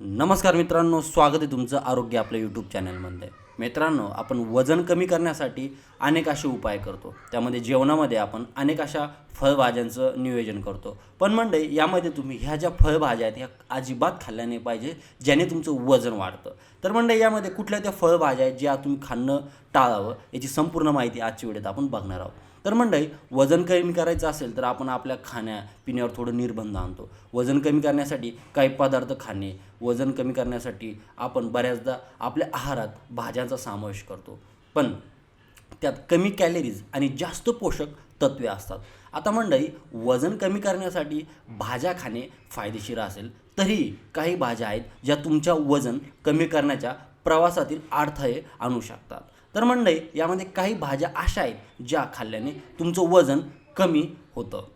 नमस्कार मित्रांनो स्वागत आहे तुमचं आरोग्य आपल्या यूट्यूब चॅनलमध्ये मित्रांनो आपण वजन कमी करण्यासाठी अनेक असे उपाय करतो. त्यामध्ये जेवणामध्ये आपण अनेक अशा फळभाज्यांचं नियोजन करतो. पण म्हणजे यामध्ये तुम्ही ह्या ज्या फळभाज्या आहेत ह्या अजिबात खाल्ल्या नाही पाहिजे ज्याने तुमचं वजन वाढतं. तर म्हणजे यामध्ये कुठल्या त्या फळभाज्या आहेत ज्या तुम्ही खाणं टाळावं याची संपूर्ण माहिती आजच्या वेळेत आपण बघणार आहोत. तर मंडळी वजन कमी करायचं असेल तर आपण आपल्या खाण्यापिण्यावर थोडं निर्बंध आणतो. वजन कमी करण्यासाठी काही पदार्थ खाणे वजन कमी करण्यासाठी आपण बऱ्याचदा आपल्या आहारात भाज्यांचा समावेश करतो. पण त्यात कमी कॅलरीज आणि जास्त पोषक तत्वे असतात. आता मंडळी वजन कमी करण्यासाठी भाज्या खाणे फायदेशीर असेल तरी काही भाज्या आहेत ज्या तुमच्या वजन कमी करण्याच्या प्रवासातील अडथळे आणू शकतात. तर मंडळी यामध्ये काही भाज्या अशा आहेत ज्या खाल्ल्याने तुमचं वजन कमी होतं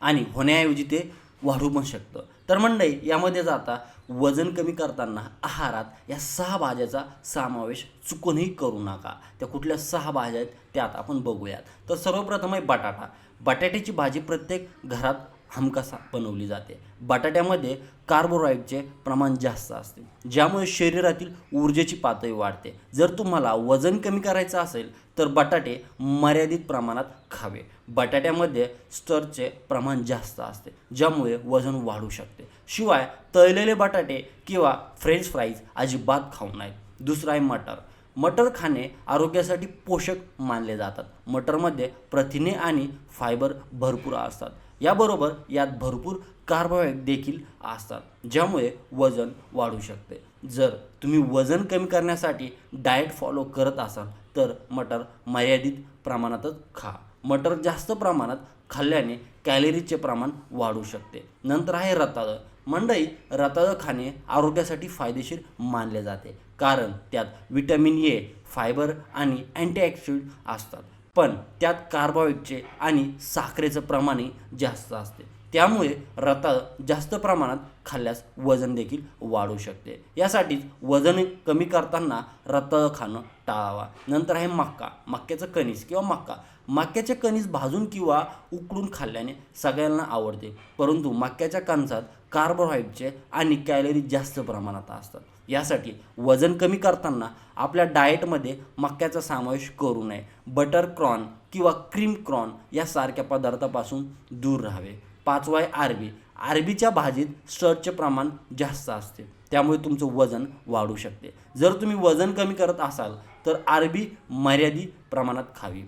आणि होण्याऐवजी ते वाढू पण शकतं. तर मंडळी यामध्ये जाता वजन कमी करताना आहारात या सहा भाज्याचा समावेश चुकूनही करू नका. त्या कुठल्या सहा भाज्या आहेत त्यात आपण बघूयात. तर सर्वप्रथम आहे बटाटा. बटाट्याची भाजी प्रत्येक घरात हमखास बनवली जाते. बटाट्यामध्ये कार्बोहायड्रेटचे प्रमाण जास्त असते ज्यामुळे शरीरातील ऊर्जेची पातळी वाढते. जर तुम्हाला वजन कमी करायचं असेल तर बटाटे मर्यादित प्रमाणात खावे. बटाट्यामध्ये स्टरचे प्रमाण जास्त असते ज्यामुळे वजन वाढू शकते. शिवाय तळलेले बटाटे किंवा फ्रेंच फ्राईज अजिबात खाऊ नयेत. दुसरं आहे मटर. मटर खाणे आरोग्यासाठी पोषक मानले जातात. मटरमध्ये प्रथिने आणि फायबर भरपूर असतात. याबरोबर यात भरपूर कार्बोहायड्रेट देखील असतात ज्यामुळे वजन वाढू शकते. जर तुम्ही वजन कमी करण्यासाठी डाएट फॉलो करत असाल तर मटर मर्यादित प्रमाणातच खा. मटर जास्त प्रमाणात खाल्ल्याने कॅलरीजचे प्रमाण वाढू शकते. नंतर आहे रताळं. मंडई रताळं खाणे आरोग्यासाठी फायदेशीर मानले जाते कारण त्यात विटॅमिन ए फायबर आणि अँटीऑक्सिडंट असतात. पण त्यात कार्बोहायड्रेटचे आणि साखरेचं प्रमाणही जास्त असते. त्यामुळे रताळ जास्त प्रमाणात खाल्ल्यास वजन देखील वाढू शकते. यासाठीच वजन कमी करताना रताळ खाणं टाळावा. नंतर आहे मक्का. मक्याचं कणीस किंवा मक्का. मक्याचे कणीस भाजून किंवा उकडून खाल्ल्याने सगळ्यांना आवडते. परंतु मक्याच्या कणसात कार्बोहायड्रेटचे आणि कॅलरी जास्त प्रमाणात असतात. यासाठी वजन कमी करताना आपल्या डाएटमध्ये मक्याचा समावेश करू नये. बटर क्रॉन किंवा क्रीम क्रॉन यासारख्या पदार्थापासून दूर राहावे. पाचवा आहे आरबी. आरबीच्या भाजीत स्टर्चचे प्रमाण जास्त असते. त्यामुळे तुमचं वजन वाढू शकते. जर तुम्ही वजन कमी करत असाल तर आरबी मर्यादित प्रमाणात खावी.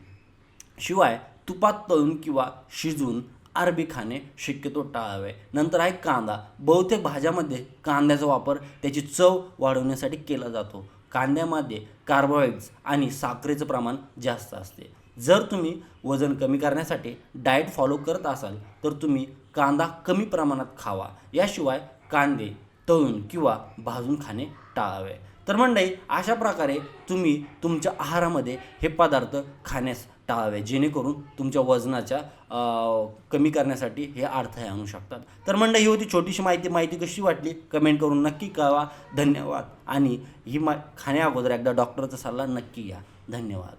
शिवाय तुपात तळून किंवा शिजून अरबी खाणे शक्यतो टाळावे. नंतर आहे कांदा. बहुतेक भाज्यामध्ये कांद्याचा वापर त्याची चव वाढवण्यासाठी केला जातो. कांद्यामध्ये कार्बोहायड्रेट्स आणि साखरेचं प्रमाण जास्त असते. जर तुम्ही वजन कमी करण्यासाठी डाएट फॉलो करत असाल तर तुम्ही कांदा कमी प्रमाणात खावा. याशिवाय कांदे तळून किंवा भाजून खाणे टाळावे. तर मंडळी अशा प्रकारे तुम्ही तुमच्या आहारामध्ये हे पदार्थ खाण्यास टाळावे जेणेकरून तुमच्या वजनाच्या कमी करण्यासाठी हे अडथळे आणू शकतात. तर मंडळी ही होती छोटीशी माहिती. माहिती कशी वाटली? कमेंट करून नक्की कळवा. धन्यवाद. आणि ही मा खाण्या अगोदर एकदा डॉक्टरचा सल्ला नक्की घ्या. धन्यवाद.